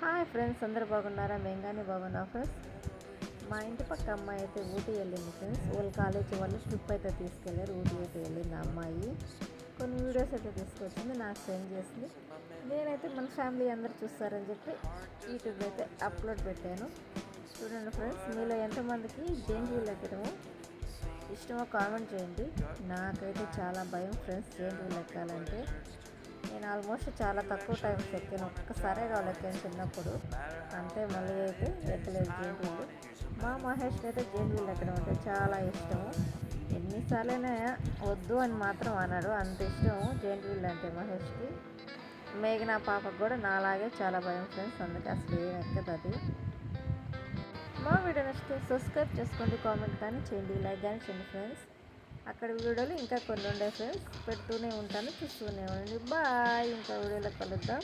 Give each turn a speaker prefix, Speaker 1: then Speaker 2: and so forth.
Speaker 1: Hi friends అందరు బాగున్నారా? మేము కానీ బాగున్నా ఫ్రెండ్స్ మా ఇంటి పక్క అమ్మాయి అయితే ఊటీ వెళ్ళింది ఫ్రెండ్స్ వాళ్ళ కాలేజీ వాళ్ళు ట్రిప్ అయితే తీసుకెళ్ళారు ఊటీ అయితే వెళ్ళింది అమ్మాయి. కొన్ని వీడియోస్ అయితే తీసుకొచ్చింది నాకు సెండ్ చేసింది. నేనైతే మన ఫ్యామిలీ అందరు చూస్తారని చెప్పి యూట్యూబ్ అయితే అప్లోడ్ పెట్టాను. చూడండి ఫ్రెండ్స్ మీలో ఎంతమందికి జైంట్ వీల్ ఎక్కడము ఇష్టమో కామెంట్ చేయండి. నాకైతే చాలా భయం ఫ్రెండ్స్ జేంజీలు ఎక్కాలంటే నేను ఆల్మోస్ట్ చాలా తక్కువ టైమ్స్ ఎక్కాను ఒక్కసారే కావాలి ఎక్కాను చిన్నప్పుడు. అంతే మళ్ళీ అయితే ఎక్కలేదు జైంట్ మా మహేష్కి అయితే జైంట్ వీల్ ఎక్కడం అంటే చాలా ఇష్టము. ఎన్నిసార్లైనా వద్దు అని మాత్రం అన్నాడు అంత ఇష్టం జైంట్ వీల్ అంటే మహేష్కి. మేఘన పాపకు కూడా నాలాగే చాలా భయం ఫ్రెండ్స్ అందుకే అసలు ఏం ఎక్కదు అది. మా వీడియో నచ్చితే సబ్స్క్రైబ్ చేసుకోండి కామెంట్ కానీ చేయండి లైక్ కానీ చేయండి ఫ్రెండ్స్ అక్కడ వీడియోలు ఇంకా కొన్ని ఉండే ఫ్రెండ్స్ పెడుతూనే ఉంటాను చూస్తూనే ఉండండి. బాయ్ ఇంకా వీడియోలో కలుద్దాం.